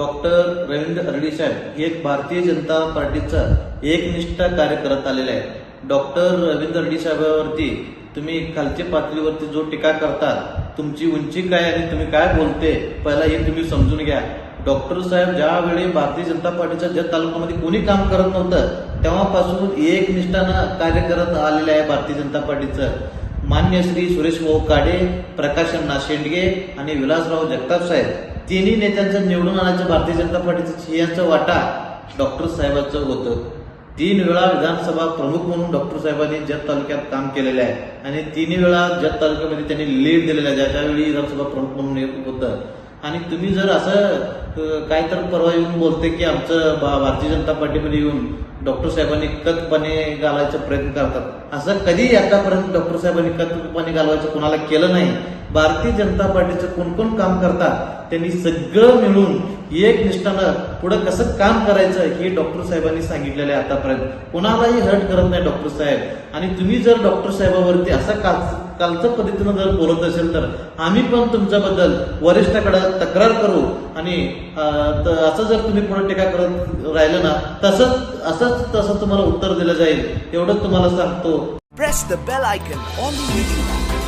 Doctor Ravindra Hardi साहेब हे एक भारतीय जनता पार्टीचा एकनिष्ठ कार्य करत आलेले आहे डॉक्टर रवींद्र हरडी साहेबावरती तुम्ही खालच्या पातळीवरती जो टीका करतात तुमची उंची काय आणि तुम्ही काय बोलते पहिला हे तुम्ही समजून घ्या. डॉक्टर साहेब ज्यावेळी भारतीय जनता पार्टीच्या ज्या तालुक्यामध्ये कोणी काम करत नव्हतं तेव्हापासून एक निष्ठानं कार्य करत आलेलं आहे भारतीय जनता पार्टीचं. मान्य श्री सुरेश भाऊ काडे प्रकाश अण्णा शेंडगे आणि विलासराव जगताप साहेब. तिन्ही नेत्यांचं निवडून आणायचं भारतीय जनता पार्टीचं सिंहाचा वाटा डॉक्टर साहेबांचं होतं. तीन वेळा विधानसभा प्रमुख म्हणून डॉक्टर साहेबांनी जत तालुक्यात काम केलेलं आहे. आणि तिन्ही वेळा जत तालुक्यामध्ये त्यांनी लीड दिलेलं आहे ज्याच्यावेळी विधानसभा प्रमुख म्हणून होतं. आणि तुम्ही जर असं काय तर परवा येऊन बोलते की आमचं भा- भारतीय जनता पार्टीमध्ये येऊन डॉक्टर साहेबांनी कतपणे घालायचा प्रयत्न करतात. असं कधी आतापर्यंत डॉक्टर साहेबांनी कतपणे घालवायचं कोणाला केलं नाही. भारतीय जनता पार्टीचं कोण कोण काम करतात त्यांनी सगळं मिळून एक निष्ठानं पुढं कसं काम करायचं हे डॉक्टर साहेबांनी सांगितलेलं आहे आतापर्यंत. कोणालाही हर्ट करत नाही डॉक्टर साहेब. आणि तुम्ही जर डॉक्टर साहेबावरती असं काल कालच्या पद्धतीनं जर बोलत असेल तर आम्ही पण तुमच्याबद्दल वरिष्ठाकडे तक्रार करू. आणि असं जर तुम्ही पुढे टीका करत राहिलं ना तसंच असंच तसं तुम्हाला उत्तर दिलं जाईल. एवढंच तुम्हाला सांगतो. Press the bell icon on YouTube.